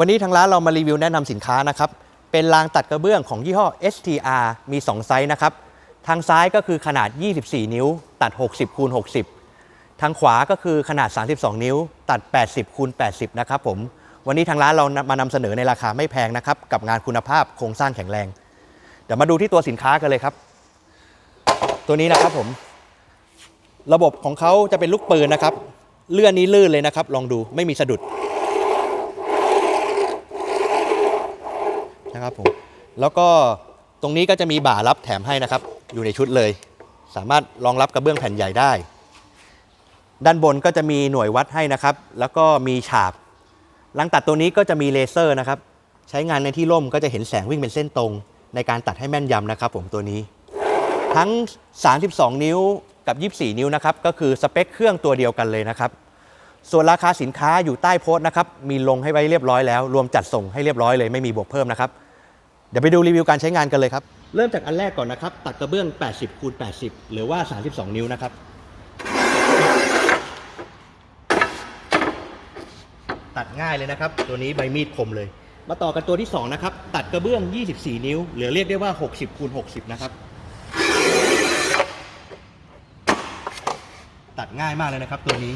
วันนี้ทางร้านเรามารีวิวแนะนำสินค้านะครับ เป็นรางตัดกระเบื้องของยี่ห้อ STR มี 2 ไซส์นะครับ ทางซ้ายก็คือขนาด 24 นิ้ว ตัด 60คูณ60 ทางขวาก็คือขนาด 32 นิ้ว ตัด 80คูณ80 นะครับผม วันนี้ทางร้านเรามานำเสนอในราคาไม่แพงนะครับ กับงานคุณภาพโครงสร้างแข็งแรง เดี๋ยวมาดูที่ตัวสินค้ากันเลยครับ ตัวนี้นะครับผม ระบบของเขาจะเป็นลูกปืนนะครับ เลื่อนนี้ลื่นเลยนะครับ ลองดูไม่มีสะดุด นะครับผมแล้วก็ตรงนี้ก็จะมีบ่ารับแถมให้นะครับ อยู่ในชุดเลย สามารถรองรับกระเบื้องแผ่นใหญ่ได้ ด้านบนก็จะมีหน่วยวัดให้นะครับ แล้วก็มีฉาบลังตัดตัวนี้ก็จะมีเลเซอร์นะครับ ใช้งานในที่ร่มก็จะเห็นแสงวิ่งเป็นเส้นตรง ในการตัดให้แม่นยำนะครับผมตัวนี้ ทั้ง 32 นิ้วกับ 24 นิ้วนะครับ ก็คือสเปคเครื่องตัวเดียวกันเลยนะครับ ส่วนราคาสินค้าอยู่ใต้โพสต์นะครับ มีลงให้ไว้เรียบร้อยแล้ว รวมจัดส่งให้เรียบร้อยเลยไม่มีบวกเพิ่มนะครับ เดี๋ยวไปดูรีวิวการใช้งานกันเลยครับ เริ่มจากอันแรกก่อนนะครับ ตัดกระเบื้อง 80คูณ80 หรือว่า 32 นิ้วนะครับ ตัดง่ายเลยนะครับ ตัวนี้ใบมีดคมเลย มาต่อกันตัวที่ 2 นะครับ ตัดกระเบื้อง 24 นิ้ว หรือเรียกได้ว่า 60คูณ60 นะครับ ตัดง่ายมากเลยนะครับตัวนี้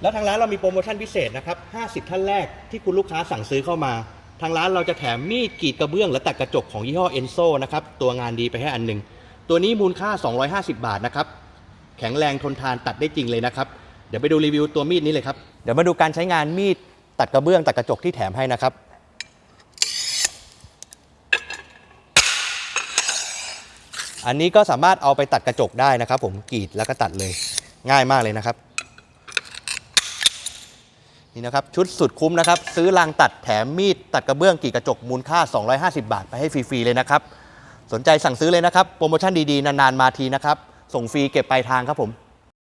แล้วทางร้านเรามีโปรโมชั่นพิเศษนะครับ 50 ท่านแรกที่คุณลูกค้าสั่งซื้อเข้ามา ทางร้านเราจะแถมมีดกรีดกระเบื้องและตัดกระจกของยี่ห้อเอนโซนะครับตัวงานดีไปให้อันหนึ่งตัวนี้มูลค่า 250 บาทนะครับแข็งแรงทนทานตัดได้จริงเลยนะครับเดี๋ยวไปดูรีวิวตัวมีดนี้เลยครับเดี๋ยวมาดูการใช้งานมีดตัดกระเบื้องตัดกระจกที่แถมให้นะครับอันนี้ก็สามารถเอาไปตัดกระจกได้นะครับ ผมกรีดแล้วก็ตัดเลยง่ายมากเลยนะครับ นี่นะครับชุดสุดคุ้มนะครับ ซื้อรางตัดแถมมีดตัดกระเบื้องกี่กระจกมูลค่า 250 บาท ไปให้ฟรี ๆ เลยนะครับ สนใจสั่งซื้อเลยนะครับ โปรโมชั่นดี ๆ นาน ๆ มาทีนะครับ ส่งฟรีเก็บปลายทางครับผม